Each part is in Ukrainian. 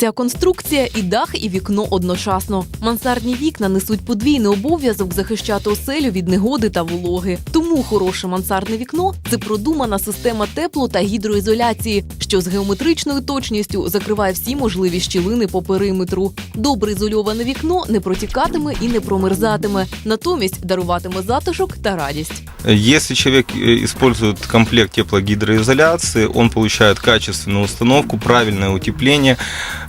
Ця конструкція і дах, і вікно одночасно. Мансардні вікна несуть подвійний обов'язок захищати оселю від негоди та вологи. Тому хороше мансардне вікно це продумана система тепло та гідроізоляції, що з геометричною точністю закриває всі можливі щілини по периметру. Добре ізольоване вікно не протікатиме і не промерзатиме, натомість даруватиме затишок та радість. Если человек использует комплект теплогидроизоляции, он получает качественную установку, правильное утепление,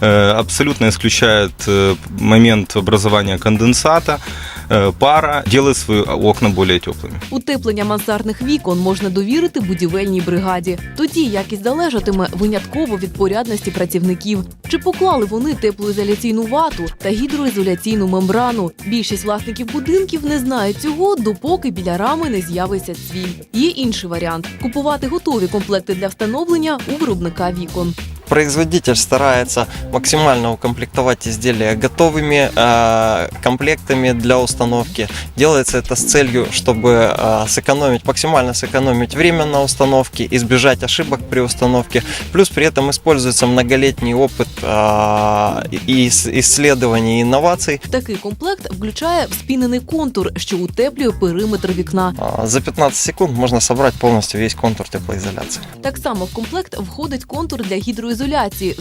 абсолютно исключает э, момент образования конденсата, э, пара, делает свои окна более теплыми. Утеплення мансардних вікон можна довірити будівельній бригаді. Тоді якість залежатиме винятково від порядності працівників. Чи поклали вони теплоізоляційну вату та гідроізоляційну мембрану? Більшість власників будинків не знають цього, допоки біля рами не з'явиться цвіль. Є інший варіант купувати готові комплекти для встановлення у виробника вікон. Производитель старается максимально укомплектовать изделия готовыми э, комплектами для установки. Делается это с целью, чтобы э, сэкономить, максимально сэкономить время на установке, избежать ошибок при установке. Плюс при этом используется многолетний опыт э, и ис- исследований и инноваций. Такий комплект включає вспінений контур, що утеплює периметр вікна. А, За 15 секунд можно собрать полностью весь контур теплоизоляции. Так само в комплект входить контур для гідроізоляції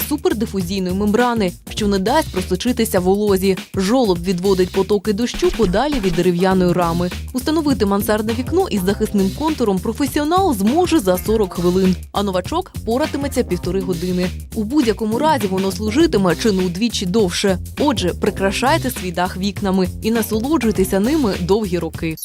супердифузійної мембрани, що не дасть просочитися волозі. Жолоб відводить потоки дощу подалі від дерев'яної рами. Установити мансардне вікно із захисним контуром професіонал зможе за 40 хвилин, а новачок поратиметься півтори години. У будь-якому разі воно служитиме чи не удвічі довше. Отже, прикрашайте свій дах вікнами і насолоджуйтеся ними довгі роки.